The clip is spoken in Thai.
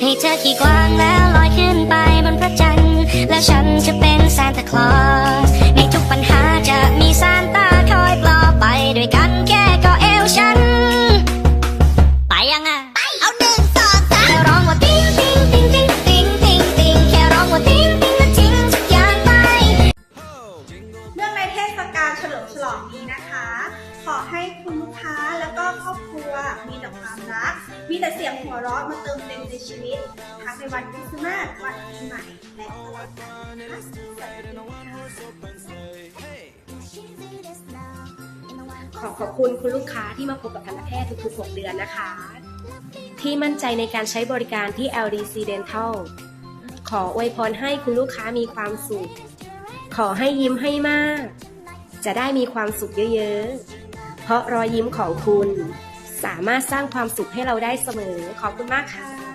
ให้เธอขี่กวางแล้วลอยขึ้นไปบนพระจันทร์ แล้วฉันจะเป็นซานตาคลอส ในทุกปัญหาจะมีซานตาคอยปลอบไปด้วยกันแค่ก็เอวฉัน ไปยังอะไปเอาหนึ่งสองสามแค่ร้องว่าติ้งติ้งติ้งติ้งติ้งติ้งติ้งแค่ร้องว่าติ้งติ้งแล้วทิ้งทุกอย่างไป เนื่องในเทศกาลเฉลิมฉลองนี้นะคะ ขอให้คุณลูกค้าแล้วก็ครอบครัวมีแต่ความรัก มีแต่เสียงหัวเราะมาเติมเต็มในชีวิต ทั้งในวันคริสต์มาสวันปีใหม่ และตลอดกาลนะคะสวัสดีค่ะขอขอบคุณคุณลูกค้าที่มาพบกับทันตแพทย์ทุกๆ 6 เดือนนะคะ ที่มั่นใจในการใช้บริการที่ LDC Dental ขออวยพรให้คุณลูกค้ามีความสุข ขอให้ยิ้มให้มาก จะได้มีความสุขเยอะๆ เพราะรอยยิ้มของคุณ สามารถสร้างความสุขให้เราได้เสมอ ขอบคุณมากค่ะ